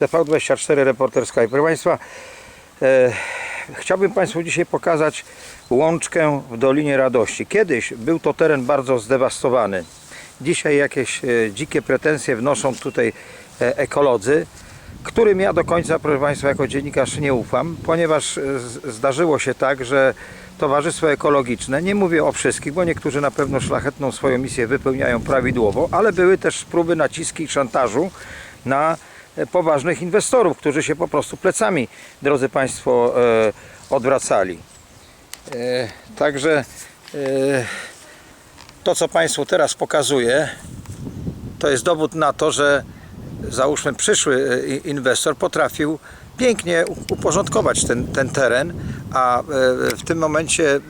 TV24 Reporter Sky. Proszę Państwa, e, chciałbym Państwu dzisiaj pokazać łączkę w Dolinie Radości. Kiedyś był to teren bardzo zdewastowany. Dzisiaj jakieś e, dzikie pretensje wnoszą tutaj e, ekolodzy, którym ja do końca, proszę Państwa, jako dziennikarz nie ufam, ponieważ e, zdarzyło się tak, że Towarzystwo Ekologiczne, nie mówię o wszystkich, bo niektórzy na pewno szlachetną swoją misję wypełniają prawidłowo, ale były też próby naciski i szantażu na poważnych inwestorów, którzy się po prostu plecami, drodzy Państwo, e, odwracali. E, Także e, to, co Państwu teraz pokazuję, to jest dowód na to, że załóżmy przyszły e, inwestor potrafił pięknie uporządkować ten, ten teren, a e, w tym momencie e, e,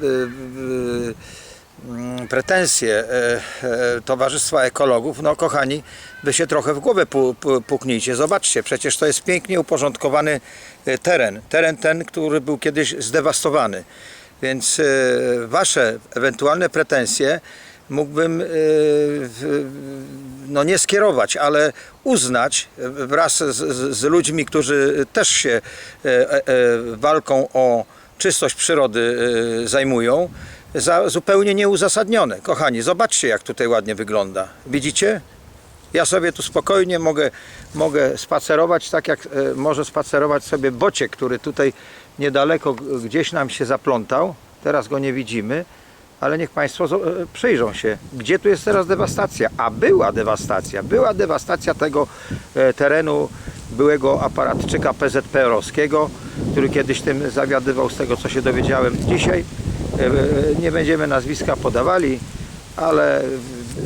pretensje e, e, Towarzystwa Ekologów, no kochani, wy się trochę w głowę pu, pu, puknijcie. Zobaczcie, przecież to jest pięknie uporządkowany e, teren. Teren ten, który był kiedyś zdewastowany. Więc wasze ewentualne pretensje mógłbym no nie skierować, ale uznać wraz z, z, ludźmi, którzy też się walką o czystość przyrody zajmują, za zupełnie nieuzasadnione. Kochani, zobaczcie jak tutaj ładnie wygląda. Widzicie? Ja sobie tu spokojnie mogę, mogę spacerować, tak jak e, może spacerować sobie bocie, który tutaj niedaleko gdzieś nam się zaplątał. Teraz go nie widzimy, ale niech Państwo e, przyjrzą się, gdzie tu jest teraz dewastacja. A była dewastacja, była dewastacja tego e, terenu byłego aparatczyka PZPR-owskiego, który kiedyś tym zawiadywał, z tego co się dowiedziałem. Dzisiaj nie będziemy nazwiska podawali, ale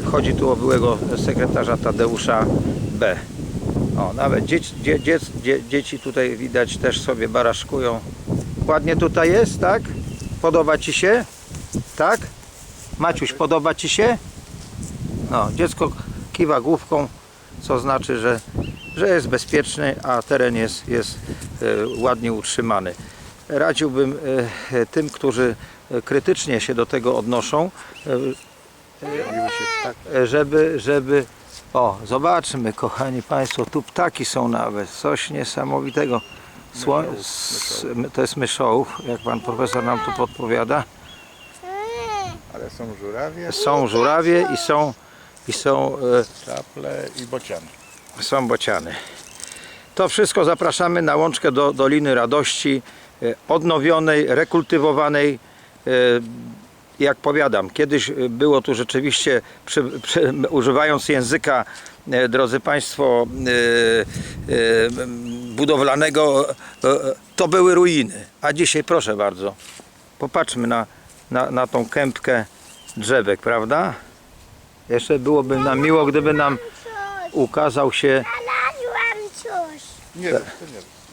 chodzi tu o byłego sekretarza Tadeusza B. O, nawet dzieci, dzie, dzie, dzie, dzieci tutaj widać też sobie baraszkują. Ładnie tutaj jest, tak? Podoba Ci się? Tak? Maciuś, podoba Ci się? No, dziecko kiwa główką, co znaczy, że, że jest bezpieczny, a teren jest, jest e, ładnie utrzymany. Radziłbym e, tym, którzy e, krytycznie się do tego odnoszą, e, żeby, żeby o, zobaczmy, kochani Państwo, tu ptaki są nawet, coś niesamowitego. Sło, to jest myszołów, jak Pan Profesor nam tu podpowiada. Ale są żurawie, Są żurawie i są, i są, czaple i bociany. e, są bociany. To wszystko zapraszamy na łączkę do Doliny Radości, e, odnowionej, rekultywowanej. E, Jak powiadam, kiedyś e, było tu rzeczywiście, przy, przy, używając języka, e, drodzy Państwo, budowlanego, to były ruiny. A dzisiaj, proszę bardzo, popatrzmy na, na, na tą kępkę drzewek, prawda? Jeszcze byłoby nam miło, gdyby nam ukazał się Nie Znalazłam coś. wiem, to nie wiem.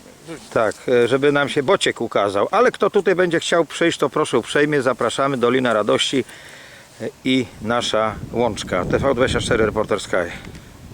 Tak, e, żeby nam się Bociek ukazał. Ale kto tutaj będzie chciał przyjść, to proszę uprzejmie, zapraszamy. Dolina Radości e, i nasza łączka. TV24 Reporter Sky.